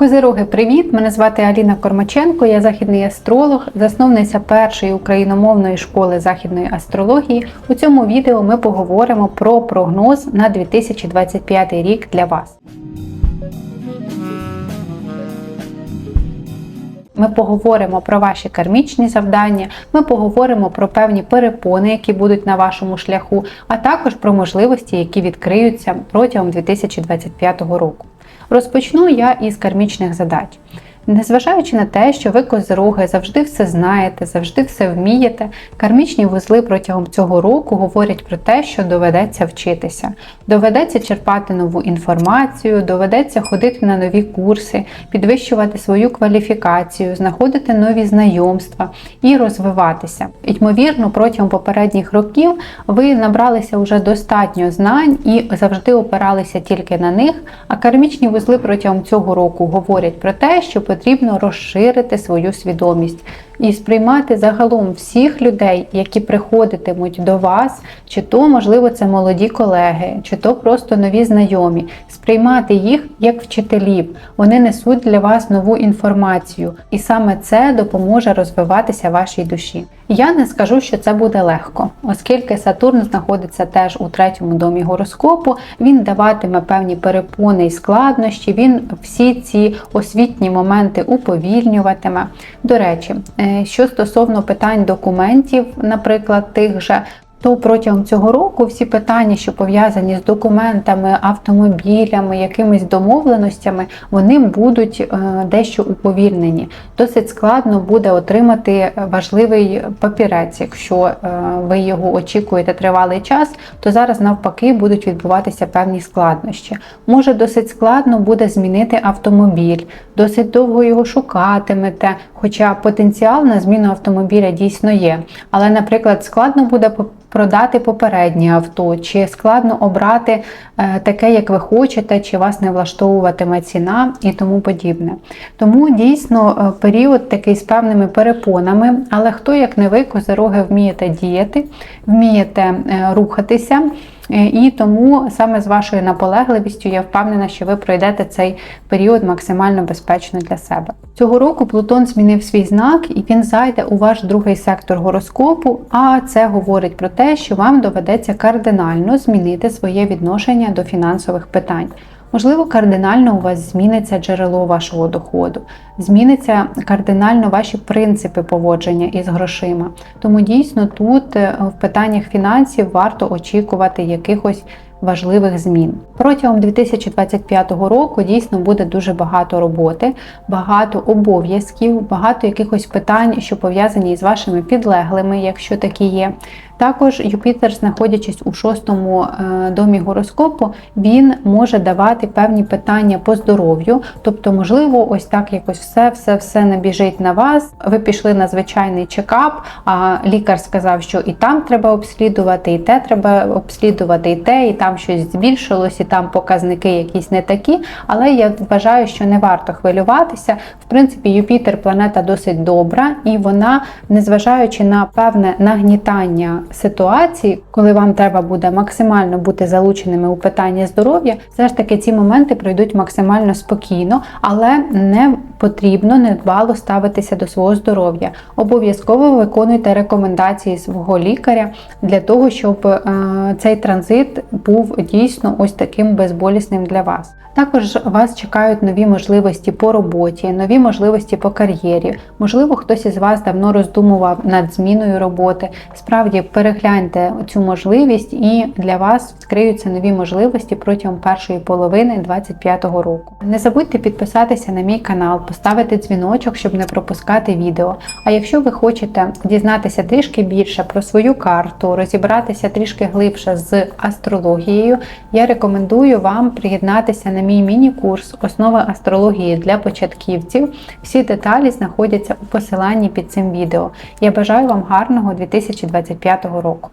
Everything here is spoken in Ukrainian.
Козироги, привіт! Мене звати Аліна Кормаченко, я західний астролог, засновниця першої україномовної школи західної астрології. У цьому відео ми поговоримо про прогноз на 2025 рік для вас. Ми поговоримо про ваші кармічні завдання, ми поговоримо про певні перепони, які будуть на вашому шляху, а також про можливості, які відкриються протягом 2025 року. Розпочну я із кармічних задач. Незважаючи на те, що ви козироги завжди все знаєте, завжди все вмієте, кармічні вузли протягом цього року говорять про те, що доведеться вчитися, доведеться черпати нову інформацію, доведеться ходити на нові курси, підвищувати свою кваліфікацію, знаходити нові знайомства і розвиватися. Ймовірно, протягом попередніх років ви набралися вже достатньо знань і завжди опиралися тільки на них. А кармічні вузли протягом цього року говорять про те, що потрібно розширити свою свідомість і сприймати загалом всіх людей, які приходитимуть до вас, чи то, можливо, це молоді колеги, чи то просто нові знайомі, сприймати їх як вчителів. Вони несуть для вас нову інформацію, і саме це допоможе розвиватися вашій душі. Я не скажу, що це буде легко, оскільки Сатурн знаходиться теж у третьому домі гороскопу, він даватиме певні перепони і складнощі, він всі ці освітні моменти уповільнюватиме. До речі, е, що стосовно питань документів, наприклад, тих же. То протягом цього року всі питання, що пов'язані з документами, автомобілями, якимись домовленостями, вони будуть е, дещо уповільнені. Досить складно буде отримати важливий папірець. Якщо е, ви його очікуєте тривалий час, то зараз навпаки будуть відбуватися певні складнощі. Може, досить складно буде змінити автомобіль, досить довго його шукатимете, хоча потенціал на зміну автомобіля дійсно є. Але, наприклад, складно буде продати попереднє авто, чи складно обрати е, таке, як ви хочете, чи вас не влаштовуватиме ціна і тому подібне. Тому дійсно е, період такий з певними перепонами, але хто, як не ви, козироги, вмієте діяти, вмієте е, рухатися. І тому саме з вашою наполегливістю я впевнена, що ви пройдете цей період максимально безпечно для себе. Цього року Плутон змінив свій знак і він зайде у ваш другий сектор гороскопу. А це говорить про те, що вам доведеться кардинально змінити своє відношення до фінансових питань. Можливо, кардинально у вас зміниться джерело вашого доходу, зміниться кардинально ваші принципи поводження із грошима. Тому дійсно тут е, в питаннях фінансів варто очікувати якихось важливих змін. Протягом 2025 року дійсно буде дуже багато роботи, багато обов'язків, багато якихось питань, що пов'язані з вашими підлеглими, якщо такі є. Також Юпітер, знаходячись у шостому е, домі гороскопу, він може давати певні питання по здоров'ю. Тобто, можливо, ось так якось все-все-все набіжить на вас. Ви пішли на звичайний чекап, а лікар сказав, що і там треба обслідувати, і те треба обслідувати, і те, і там щось збільшилось, і там показники якісь не такі. Але я вважаю, що не варто хвилюватися. В принципі, Юпітер планета досить добра, і вона, незважаючи на певне нагнітання ситуації, коли вам треба буде максимально бути залученими у питання здоров'я, все ж таки ці моменти пройдуть максимально спокійно, але не потрібно недбало ставитися до свого здоров'я. Обов'язково виконуйте рекомендації свого лікаря для того, щоб е, цей транзит був дійсно ось таким безболісним для вас. Також вас чекають нові можливості по роботі, нові можливості по кар'єрі. Можливо, хтось із вас давно роздумував над зміною роботи. Справді перегляньте цю можливість, і для вас відкриються нові можливості протягом першої половини 2025 року. Не забудьте підписатися на мій канал, поставити дзвіночок, щоб не пропускати відео. А якщо ви хочете дізнатися трішки більше про свою карту, розібратися трішки глибше з астрологією, я рекомендую вам приєднатися на мій міні-курс Основи астрології для початківців. Всі деталі знаходяться у посиланні під цим відео. Я бажаю вам гарного 2025 року.